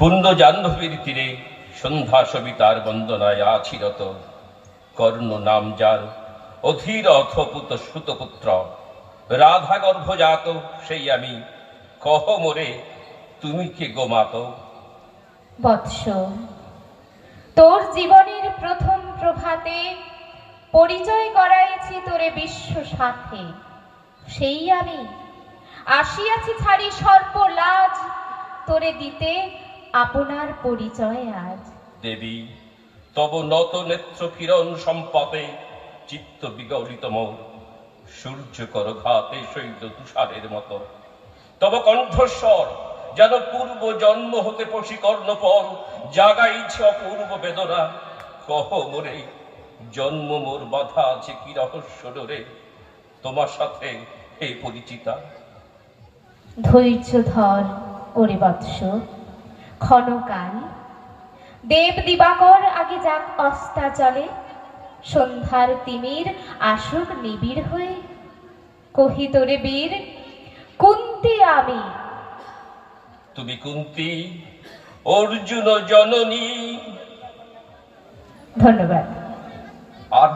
পূর্ণ জাহ্নবীর তীরে সন্ধ্যা সবিতার বন্দনায় আছিরত। কর্ণ নাম যার, অধীর অথপুত সুতপুত্র। রাধা গর্ভজাত সেই আমি। কহ মোরে, তুমি কে গোমাত বৎস, তোর জীবনের প্রথম প্রভাতে পরিচয় করাইছি তোরে বিশ্ব সাথে। সেই আমি। আসিয়াছি ছাড়ি সর্প লাজ তোরে দিতে আপনার পরিচয় আজ। দেবী তব নত নেত্র কিরণ সম্পদে চিত্ত বিগলিত মোর। সূর্য কর ঘাতে শৈল তুষারের মতো। তব কণ্ঠস্বর যেন পূর্ব জন্ম হতে পশিকর্ণ পর জাগাইছে অপূর্ব বেদনা। কহ মোরে জন্ম মোর বাধা আছে কি রহস্য ডোরে? তোমার সাথে হে পরিচিতা। ধৈর্য ধর ওরে বৎস ক্ষণকাল। দেব দিবাকর আগে যাক অস্তাচলে সন্ধ্যার তিমির আসুক নিবিড় হয়ে। কহি তোরে বীর কুন্তি আমি। তুমি কুন্তি অর্জুন জননী। ধন্যবাদ।